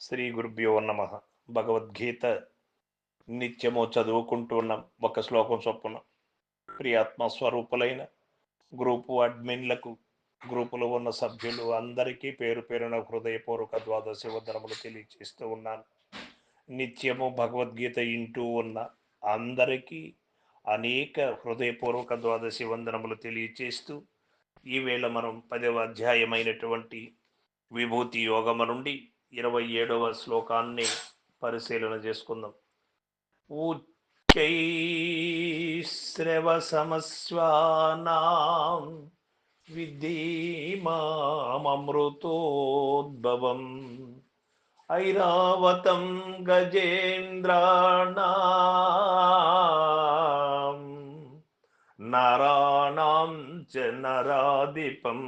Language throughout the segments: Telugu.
శ్రీ గురుభ్యో నమ. భగవద్గీత నిత్యము చదువుకుంటూ ఉన్నాం ఒక శ్లోకం చొప్పున. ప్రియాత్మ స్వరూపులైన గ్రూపు అడ్మిన్లకు గ్రూపులో ఉన్న సభ్యులు అందరికీ పేరు పేరున హృదయపూర్వక ద్వాదశి వందనములు తెలియజేస్తూ ఉన్నాను. నిత్యము భగవద్గీత ఇంటూ ఉన్న అందరికీ అనేక హృదయపూర్వక ద్వాదశి వందనములు తెలియచేస్తూ ఈవేళ మనం పదవ అధ్యాయమైనటువంటి విభూతి యోగము నుండి ఇరవై ఏడవ శ్లోకాన్ని పరిశీలన చేసుకుందాం. ఉచ్చైశ్రవసమస్వానాం విధీమామృతోద్భవం ఐరావతం గజేంద్రాణాం. నరాణాం చ నరాధిపం.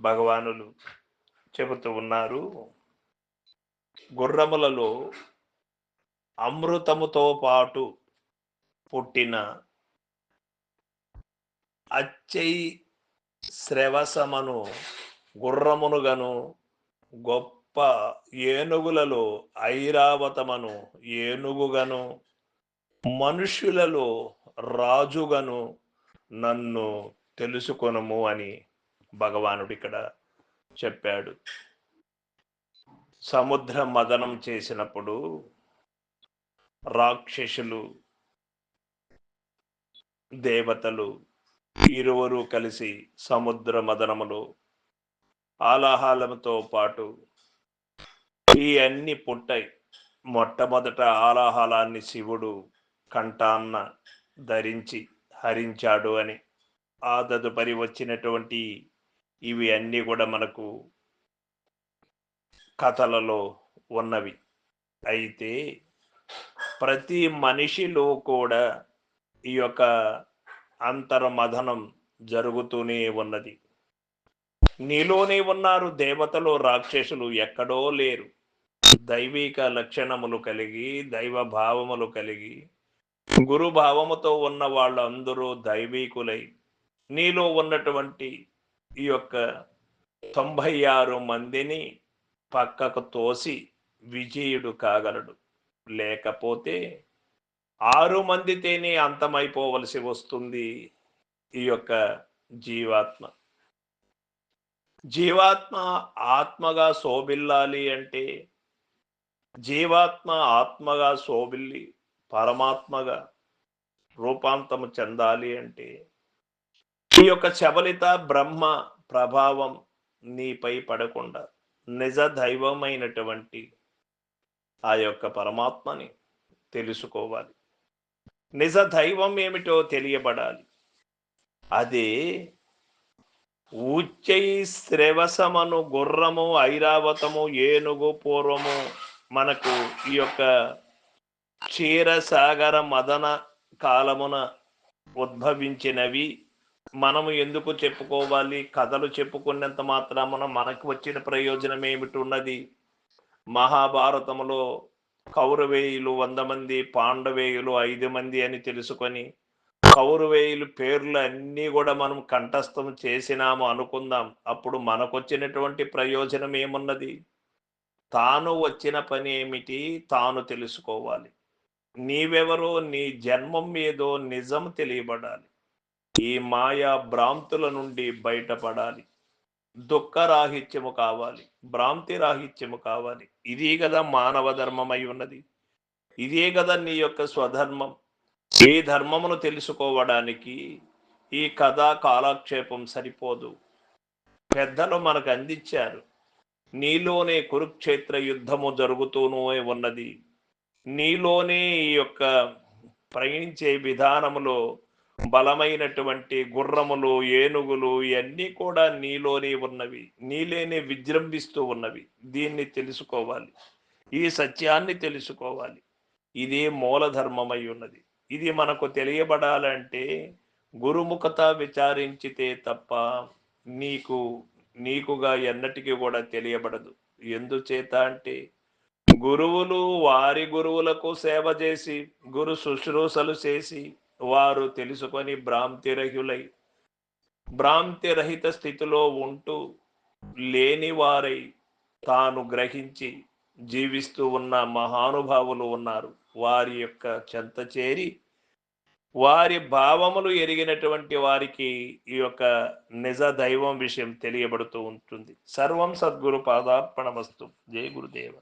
భగవానులు చెబుతూ ఉన్నారు. గుర్రములలో అమృతముతో పాటు పుట్టిన అచ్చై శ్రవసమను గుర్రమునుగను గొప్ప ఏనుగులలో ఐరావతమను ఏనుగుగను మనుష్యులలో రాజుగను నన్ను తెలుసుకొనము అని భగవానుడు ఇక్కడ చెప్పాడు. సముద్ర మదనం చేసినప్పుడు రాక్షసులు దేవతలు ఇరువురు కలిసి సముద్ర మదనములు ఆలాహాలముతో పాటు ఈ అన్ని పుట్టాయి. మొట్టమొదట ఆలాహలాన్ని శివుడు కంఠాన్న ధరించి హరించాడు అని. ఆ తదుపరి వచ్చినటువంటి ఇవి అన్నీ కూడా మనకు కథలలో ఉన్నవి. అయితే ప్రతి మనిషిలో కూడా ఈ యొక్క అంతర్మథనం జరుగుతూనే ఉన్నది. నీలోనే ఉన్నారు దేవతలు రాక్షసులు ఎక్కడో లేరు. దైవిక లక్షణములు కలిగి దైవ భావములు కలిగి గురు భావముతో ఉన్న వాళ్ళందరూ దైవీకులై నీలో ఉన్నటువంటి ఈ యొక్క తొంభై ఆరు మందిని పక్కకు తోసి విజయుడు కాగలడు. లేకపోతే ఆరు మందితేనే అంతమైపోవలసి వస్తుంది ఈ యొక్క జీవాత్మ. జీవాత్మ ఆత్మగా శోభిల్లాలి అంటే జీవాత్మ ఆత్మగా శోభిల్లి పరమాత్మగా రూపాంతము చెందాలి అంటే ఈ యొక్క చవలిత బ్రహ్మ ప్రభావం నీపై పడకుండా నిజ దైవమైనటువంటి ఆ యొక్క పరమాత్మని తెలుసుకోవాలి. నిజ దైవం ఏమిటో తెలియబడాలి. అదే ఉచ్చై శ్రవసమను గుర్రము ఐరావతము ఏనుగు పూర్వము మనకు ఈ యొక్క క్షీరసాగర మదన కాలమున ఉద్భవించినవి. మనము ఎందుకు చెప్పుకోవాలి? కథలు చెప్పుకున్నంత మాత్రమున మనకు వచ్చిన ప్రయోజనం ఏమిటి ఉన్నది? మహాభారతములో కౌరవేయులు వంద మంది పాండవేయులు ఐదు మంది అని తెలుసుకొని కౌరవేయులు పేర్లు అన్నీ కూడా మనం కంఠస్థం చేసినాము అనుకుందాం. అప్పుడు మనకొచ్చినటువంటి ప్రయోజనం ఏమున్నది? తాను వచ్చిన పని ఏమిటి? తాను తెలుసుకోవాలి. నీవెవరో? నీ జన్మం ఏదో? నిజం తెలియబడాలి. ఈ మాయా భ్రాంతుల నుండి బయటపడాలి. దుఃఖరాహిత్యము కావాలి. భ్రాంతి రాహిత్యము కావాలి. ఇదే కదా మానవ ధర్మమై ఉన్నది. ఇదే కదా నీ యొక్క స్వధర్మం. ఈ ధర్మమును తెలుసుకోవడానికి ఈ కథా కాలక్షేపం సరిపోదు. పెద్దలు మనకు అందించారు. నీలోనే కురుక్షేత్ర యుద్ధము జరుగుతూనే ఉన్నది. నీలోనే ఈ యొక్క ప్రయాణించే విధానములో బలమైనటువంటి గుర్రములు ఏనుగులు ఇవన్నీ కూడా నీలోనే ఉన్నవి. నీలేనే విజృంభిస్తూ ఉన్నవి. దీన్ని తెలుసుకోవాలి. ఈ సత్యాన్ని తెలుసుకోవాలి. ఇదే మూలధర్మమై ఉన్నది. ఇది మనకు తెలియబడాలంటే గురుముఖత విచారించితే తప్ప నీకు నీకుగా ఎన్నటికీ కూడా తెలియబడదు. ఎందుచేత అంటే గురువులు వారి గురువులకు సేవ చేసి గురు శుశ్రూషలు చేసి వారు తెలుసుకొని భ్రాంతిరహితులై భ్రాంతిరహిత స్థితిలో ఉంటూ లేని వారై తాను గ్రహించి జీవిస్తూ ఉన్న మహానుభావులు ఉన్నారు. వారి యొక్క చెంత చేరి వారి భావములు ఎరిగినటువంటి వారికి ఈ యొక్క నిజ దైవం విషయం తెలియబడుతూ ఉంటుంది. సర్వం సద్గురు పాదార్పణమస్తు జయ గురుదేవ.